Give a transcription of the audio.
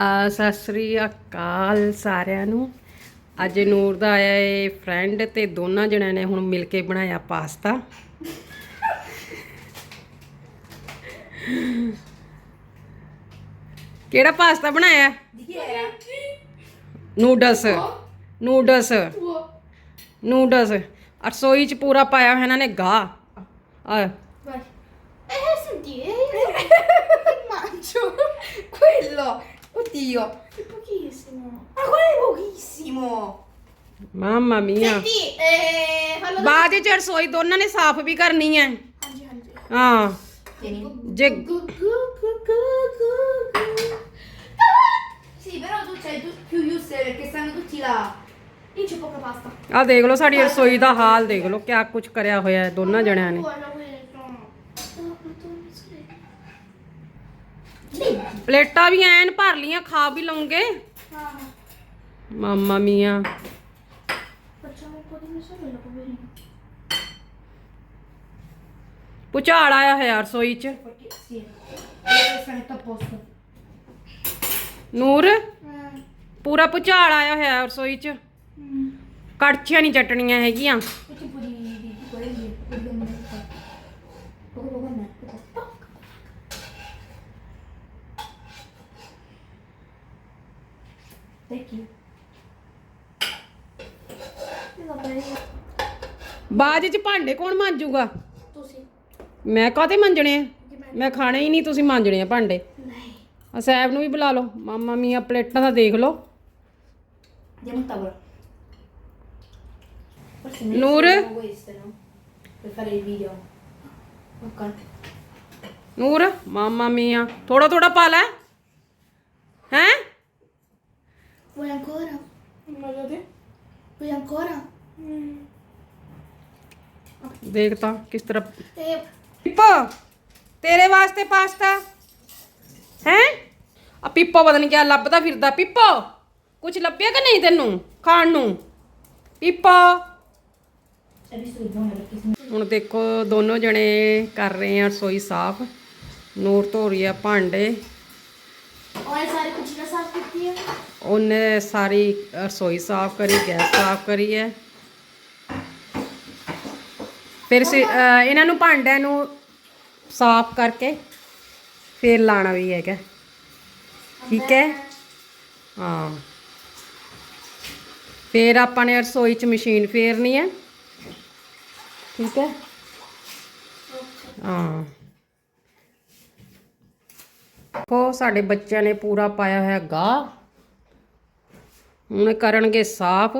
ਸਤਿ ਸ੍ਰੀ ਅਕਾਲ ਸਾਰਿਆਂ ਨੂੰ। ਅੱਜ ਨੂਰ ਦਾ ਆਇਆ ਏ ਫਰੈਂਡ ਤੇ ਦੋਨਾਂ ਜਣਿਆਂ ਨੇ ਹੁਣ ਮਿਲ ਕੇ ਬਣਾਇਆ ਪਾਸਤਾ। ਕਿਹੜਾ ਪਾਸਤਾ ਬਣਾਇਆ? ਨੂਡਲਸ। ਨੂਡਲਸ। ਨੂਡਲਸ। ਰਸੋਈ ਚ ਪੂਰਾ ਪਾਇਆ ਹੋਇਆ ਇਹਨਾਂ ਨੇ ਗਾਹ। ਆ Vai. Eh, senti, eh. Quello, oddio, è pochissimo. Ma quello è pochissimo. ਮਾਮਾ ਮੀਆ Senti, eh, fallo ਬਾਅਦ ਚ ਰਸੋਈ ਦੋਨਾਂ ਨੇ ਸਾਫ਼ ਵੀ ਕਰਨੀ ਹੈ Angi, angi. ਹਾਂ Tieni. ਜੇ Gu, gu, gu, gu, gu, gu. Sì, però tu c'hai tu- più user perché stanno tutti là. Io c'ho poca pasta. ਆ ਦੇਖ ਲਓ ਸਾਡੀ ਰਸੋਈ ਦਾ ਹਾਲ ਦੇਖ ਲਓ ਕਿਆ ਕੁਝ ਕਰਿਆ ਹੋਇਆ ਹੈ ਦੋਨਾਂ ਜਣਿਆਂ ਨੇ Buono ਪਲੇਟਾਂ ਵੀ ਐਨ ਭਰ ਲੀਆਂ ਖਾ ਵੀ ਲਵਾਂਗੇ ਮਾਮਾ ਮੀਆਂ ਪੁਚਾੜ ਆਇਆ ਹੈ ਯਾਰ ਸੋਈ ਚ ਨੂਰ ਪੂਰਾ ਪੁਚਾੜ ਆਇਆ ਹੋਇਆ ਰਸੋਈ ਚ ਕੜਛੀਆਂ ਨਹੀਂ ਚਟਣੀਆਂ ਹੈਗੀਆਂ E ਬਾਅਦ ਚ ਭਾਂਡੇ ਕੌਣ ਮਾਂਜੂਗਾ sì. ਮੈਂ ਕਾਹਤੇ ਮਾਂਜਣੇ ਆ ਮੈਂ ਖਾਣੇ ਹੀ ਨਹੀਂ ਤੁਸੀਂ ਮਾਂਜਣੇ ਆ ਭਾਂਡੇ Lei. ਆ ਸਾਹਿਬ ਨੂੰ ਵੀ ਬੁਲਾ ਲਓ ਮਾਮਾ ਮੀਆਂ ਪਲੇਟਾਂ ਦਾ ਦੇਖ ਲਓ. Ok. ਨੂਰ ਮਾਮਾ ਮੀਆਂ ਥੋੜਾ ਥੋੜਾ ਪਾ ਲੈ ਹੈ Vuoi ancora? Vuoi ancora? ਦੇਖ ਤਾਂ ਕਿਸ ਤਰ੍ਹਾਂ Eh, ਪਿੱਪੋ ਤੇਰੇ ਵਾਸਤੇ ਪਾਸਤਾ ਹੈ ਆ ਪਿੱਪੋ ਪਤਾ ਨਹੀਂ ਕਿਆ ਲੱਭਦਾ ਫਿਰਦਾ ਪਿੱਪੋ ਕੁਝ ਲੱਭਿਆ ਕਿ ਨਹੀਂ ਤੈਨੂੰ ਖਾਣ ਨੂੰ ਪਿੱਪੋ ਹੁਣ ਦੇਖੋ ਦੋਨੋਂ ਜਣੇ ਕਰ ਰਹੇ ਆ ਰਸੋਈ ਸਾਫ਼ ਨੂਰ ਧੋ ਰਹੀ ਆ ਭਾਂਡੇ Vuoi fare cucina salvattia? ਉਹਨੇ ਸਾਰੀ ਰਸੋਈ ਸਾਫ਼ ਕਰੀ, ਗੈਸ ਸਾਫ਼ ਕਰੀ ਹੈ। ਫਿਰ ਸੇ- ਅਹ ਇਹਨਾਂ ਨੂੰ ਭਾਂਡਿਆਂ ਨੂੰ ਸਾਫ਼ ਕਰਕੇ ਫਿਰ ਲਾਣਾ ਵੀ ਹੈਗਾ। ਠੀਕ ਹੈ? ਹਾਂ। ਫਿਰ ਆਪਾਂ ਨੇ ਰਸੋਈ 'ਚ ਮਸ਼ੀਨ ਫੇਰਨੀ ਹੈ। ਠੀਕ ਹੈ? ਹਾਂ। ਦੇਖੋ ਸਾਡੇ ਬੱਚਿਆਂ ਨੇ ਪੂਰਾ ਪਾਇਆ ਹੋਇਆ ਗਾਹ ਹੁਣ ਕਰਨਗੇ ਸਾਫ਼।